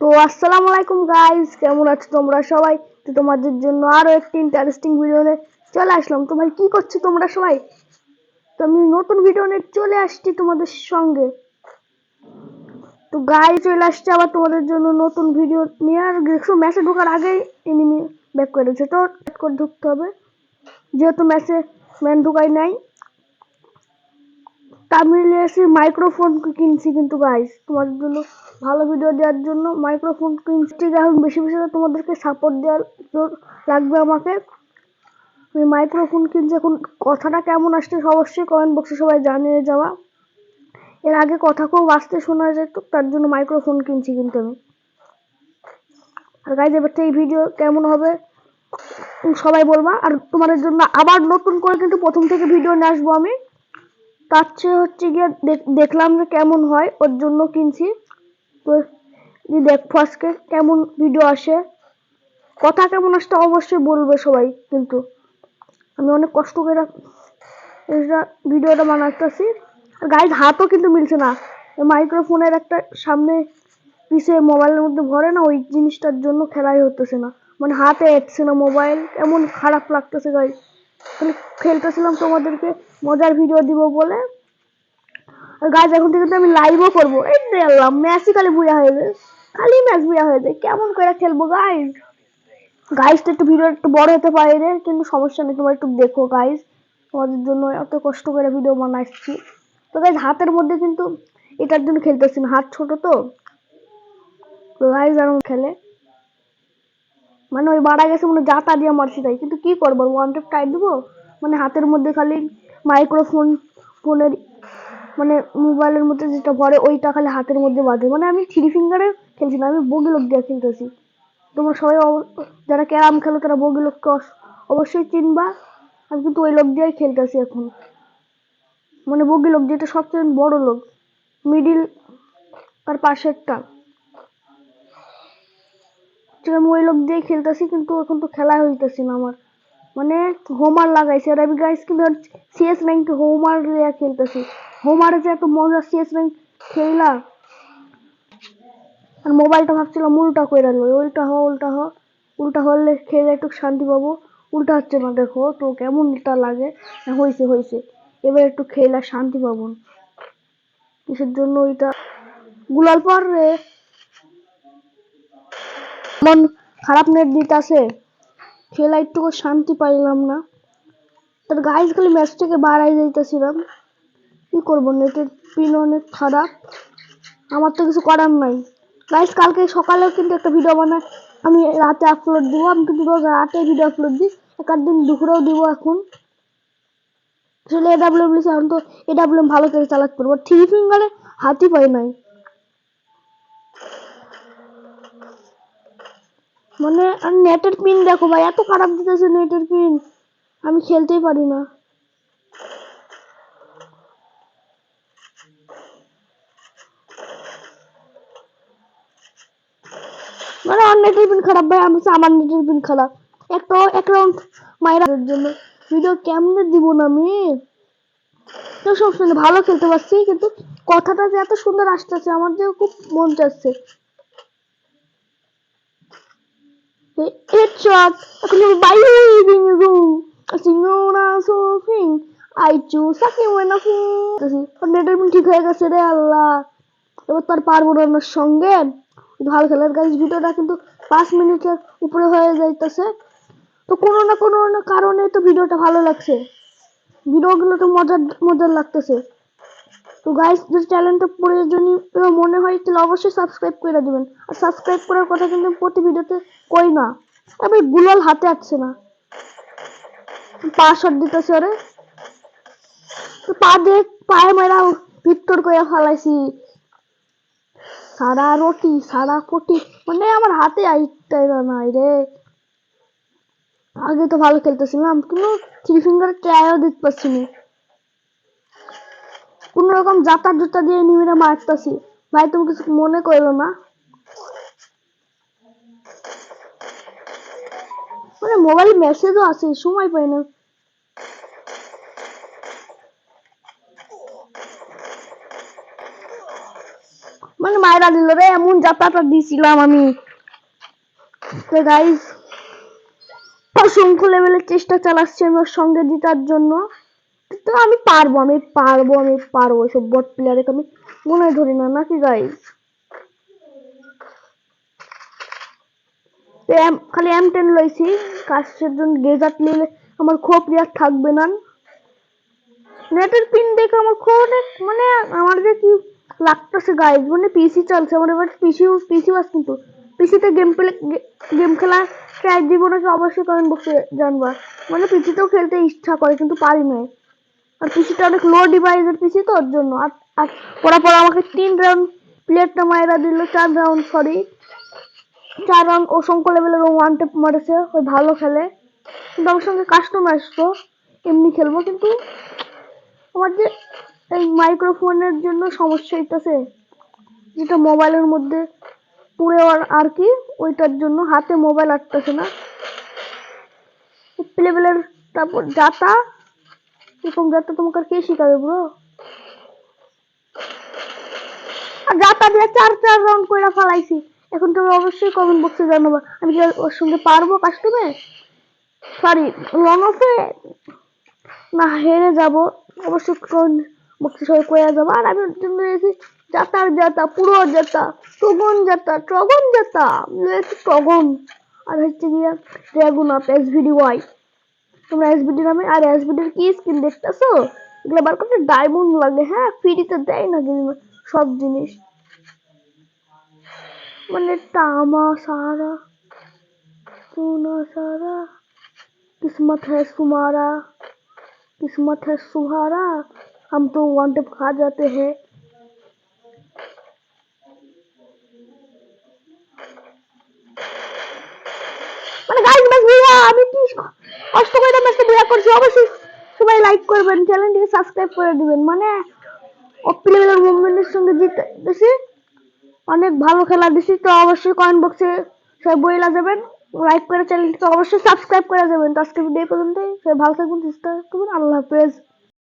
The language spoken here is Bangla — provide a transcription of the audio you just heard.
তো আসসালামু আলাইকুম গাইস কেমন আছো তোমরা সবাই? তো তোমাদের জন্য আরও একটি ইন্টারেস্টিং ভিডিও নিয়ে চলে আসলাম। তো ভাই, কি করছ তোমরা সবাই? তো আমি নতুন ভিডিও নিয়ে চলে আসছি তোমাদের সঙ্গে। তো গাই চলে আসছে আবার তোমাদের জন্য নতুন ভিডিও নিয়ে। আর দেখছ ম্যাচে ঢোকার আগেই এনিমি ব্যাক করে দিয়েছে। তো করে ঢুকতে হবে। যেহেতু ম্যাচে ম্যান ঢুকাই নাই তা মিলিয়ে এসে মাইক্রোফোন কিনছি কিন্তু গাইস তোমাদের জন্য ভালো ভিডিও দেওয়ার জন্য মাইক্রোফোন কিনছি। এখন বেশি বেশি তোমাদেরকে সাপোর্ট দেওয়ার লাগবে আমাকে। আমি মাইক্রোফোন কিনছি এখন কথাটা কেমন আসছে অবশ্যই কমেন্ট বক্সে সবাই জানিয়ে যাওয়া এর আগে কথা খুব আসতে শোনা যেত, তার জন্য মাইক্রোফোন কিনছি কিন্তু আমি। আর গাইজ এবার এই ভিডিও কেমন হবে সবাই বলবা। আর তোমাদের জন্য আবার নতুন করে কিন্তু প্রথম থেকে ভিডিও নিয়ে আসব আমি। তার চেয়ে হচ্ছে গিয়ে দেখ- দেখলাম যে কেমন হয়, ওর জন্য কিনছি। তো যে দেখব কেমন ভিডিও আসে। কথা কেমন আসতে অবশ্যই বলবে সবাই, কিন্তু আমি অনেক কষ্ট করে এটা ভিডিওটা বানাতেছি গাইজ হাতও কিন্তু মিলছে না। মাইক্রোফোনের একটা সামনে পিছে মোবাইলের মধ্যে ভরে না, ওই জিনিসটার জন্য খেলাই হতেছে না। মানে হাতে এসছে না মোবাইল এমন খারাপ লাগতেছে গাইজ খেলতেছিলাম তোমাদেরকে, মজার ভিডিও দিব বলে। গাছ এখন থেকে তো আমি লাইভও করব। এই দেখলাম ম্যাচই খালি বুয়া হয়ে যায় খালি ম্যাচ বুয়া হয়ে যায় কেমন করে খেলব গাইজ তো একটু ভিডিও একটু বড় হতে পারে রে, কিন্তু সমস্যা নেই, তোমার একটু দেখো গাইজ তোমাদের জন্য এত কষ্ট করে ভিডিও বানাচ্ছি। তো গাইজ হাতের মধ্যে কিন্তু এটার জন্য খেলতেছি না। হাত ছোট তো। তো গাইজ আর খেলে। মানে ওই মারা গেছে মানে জাতা দিয়ে মারছি তাই। কিন্তু কি করব? ওয়ান টেপ টাইট দেবো? মানে হাতের মধ্যে খালি মাইক্রোফোন ফোনের মানে মোবাইলের মধ্যে যেটা ভরে, ওইটা খালি হাতের মধ্যে বাঁধে মানে আমি থ্রি ফিঙ্গারে খেলছি না, আমি বগি লোক দিয়ে খেলতেছি। তোমরা সবাই যারা ক্যারাম খেলো, তারা বগি লোককে অবশ্যই চিনবা। আমি কিন্তু ওই লোক দিয়েই খেলতেছি এখন। মানে বগি লোক যেটা সবচেয়ে বড় লোক মিডিল তার পাশেরটা। আমি ওই লোক দিয়ে খেলতেছি কিন্তু এখন তো খেলা হইতেছি না আমার। মানে হোমার লাগাইছে। আর আমি গাইস কিন্তু সিএস র্যাঙ্ক হোমার দিয়ে খেলতেছি। হোমারে যে এত মজা সিএস র্যাঙ্ক খেলা আর মোবাইলটা ভাবছিলাম উল্টা করে রাখব উল্টা হ উল্টা হ। উল্টা হলে খেলে একটু শান্তি পাবো। উল্টা হচ্ছে না দেখো। তো কেমন এটা লাগে? হ্যাঁ, হয়েছে হয়েছে এবার একটু খেলে শান্তি পাবো। কিসের জন্য ওইটা? গুলাল পর রে। মন খারাপ নেট দিতেছে। খেলা একটু শান্তি পাইলাম না। তার গাইজ খালি ম্যাচ থেকে বাড়াই যাইতেছিলাম কি করব নেটের পিন অনেক খারাপ। আমার তো কিছু করার নাই। গাইজ কালকে সকালেও কিন্তু একটা ভিডিও বানাই। আমি রাতে আপলোড দিব, আমি কিন্তু রোজ রাতে ভিডিও আপলোড দিই। এক আধ দিন দুপুরেও দিব এখন। আসলে এডাব্লিউ এখন তো এডাব্লিউ ভালো করে চালাতে পারব। থ্রি ফিঙ্গারে হাতই পাই নাই। মানে আর নেটের পিন দেখো ভাই, এত খারাপ দিতেছে নেটের পিন আমি খেলতেই পারি না। মানে আর নেটের পিন খারাপ ভাই, আমি আমার নেটের পিন খারাপ। একটা, এক রাউন্ড মায়ের জন্য। ভিডিও কেমনে দিব না আমি? তো সব শুনে ভালো খেলতে পারছি, কিন্তু কথাটা যে এত সুন্দর আসতেছে, আমার যে খুব মন চাচ্ছে। ওয়েনা নেটের পিন ঠিক হয়ে গেছে রে আল্লাহ এবার পারব না সঙ্গে ভালো খেলার গাইজ ভিডিওটা কিন্তু পাঁচ মিনিটের উপরে হয়ে যাইতেছে তো কোনো না কোনো কারণে তো ভিডিওটা ভালো লাগছে ভিডিওগুলো তো মজার মজার লাগতেছে তো গাইস যদি চ্যানেলটা প্রয়োজনীয় মনে হয়, তাহলে অবশ্যই সাবস্ক্রাইব করে দিবেন। আর সাবস্ক্রাইব করার কথা কিন্তু প্রতি ভিডিওতে কই না। আমি গুলাল হাতে আসছে না। পা শট দিতেছে ওরে। পা দিয়ে পায়ে মেরা ভিক্টর করে ফেলাইছি। সারা রুটি, সারা পটি। মানে আমার হাতে আইটাই নাই রে। আগে তো ভালো খেলতেছিলাম, কিন্তু থ্রি ফিঙ্গার ট্রাইও দিতে পারছি না। কোন রকম জাতা দিয়ে নিমিরে মারতাছি। ভাই, তুমি কিছু মনে করো না? মানে মোবাইল মেসেজও আছে, সময় পাই না। মানে মায়েরা দিল রে, এমন যাত্রাটা দিছিলাম আমি। তো গাইজ অসংখ্য লেভেলের চেষ্টা চালাচ্ছি আমি ওর সঙ্গে জেতার জন্য। তো আমি পারব আমি পারব আমি পারব সব বট প্লেয়ারকে আমি মনে ধরি না, নাকি গাইজ খালি এম টেন লইছি কাশের জন্য গেজাট নিলে আমার খুব প্লেয়ার থাকবে না। নেটের পিন দেখে আমার খুব অনেক মানে আমার যে কি লাগতেছে গাইজ মানে পিসি চলছে আমার, এবার পিসি পিসি বাস কিন্তু পিসিতে গেম প্লে গেম খেলা ট্রাই দিব নাকি অবশ্যই কমেন্ট বক্সে জানবা। মানে পিসিতেও খেলতে ইচ্ছা করে, কিন্তু পারি না আর পিসিটা অনেক লো ডিভাইসের পিসি তো, ওর জন্য। আর পড়া পর আমাকে তিন রাউন্ড প্লেটটা মায়েরা দিল, চার রাউন্ড সরি চার রাউন্ড অসংখ্য লেভেলের ওয়ান টেপ মারেছে, ওই ভালো খেলে। কিন্তু আমার সঙ্গে কাস্টমার আসতো, এমনি খেলব, কিন্তু আমার যে এই মাইক্রোফোনের জন্য সমস্যা হইতেছে, যেটা মোবাইলের মধ্যে পুরে আর কি, ওইটার জন্য হাতে মোবাইল আটতেছে না। লেভেলের তারপর যাতা এরকম যাতা তোমাকে কে শিখাবে ব্রো যাতা দিয়ে চার চার রাউন্ড করে ফালাইছি। এখন তুমি অবশ্যই কমেন্ট বক্সে জানাবা। আমি কি ওর সঙ্গে পারব কাস্টমে সরি রন অফে না, হেরে যাব। অবশ্যই কমেন্ট বক্সে সবাই কয়ে যাব। আর আমি জন্য রয়েছি যাতার যাতা পুরো যাতা টগন যাতা টগন যাতা রয়েছে টগন। আর হচ্ছে গিয়ে dragon up S VD Y তোমরা এসবিডি নামে আর এসবিডির কি স্কিন দেখতেছো এগুলো বার করতে ডায়মন্ড লাগে হ্যাঁ ফ্রিতে দেয় না কিন্তু সব জিনিস মানে तामा सारा सोना सारा किस्मत है तुम्हारा किस्मत है सुहारा हम तो वन टिप खा जाते हैं আমি কি কষ্ট করে তোমার সাথে দেখা করছি, অবশ্যই সবাই লাইক করবেন চ্যানেলটি সাবস্ক্রাইব করে দিবেন মানে অপ্রিলের মুভমেন্টের সঙ্গে জিতেছি অনেক ভালো খেলা দিছি তো অবশ্যই কমেন্ট বক্সে সবাই বইলা যাবেন লাইক করে চ্যানেলটিকে অবশ্যই সাবস্ক্রাইব করে যাবেন, তো আজকে ভিডিও সবাই ভালো থাকবেন, সুস্থ থাকবেন, আল্লাহ হাফেজ।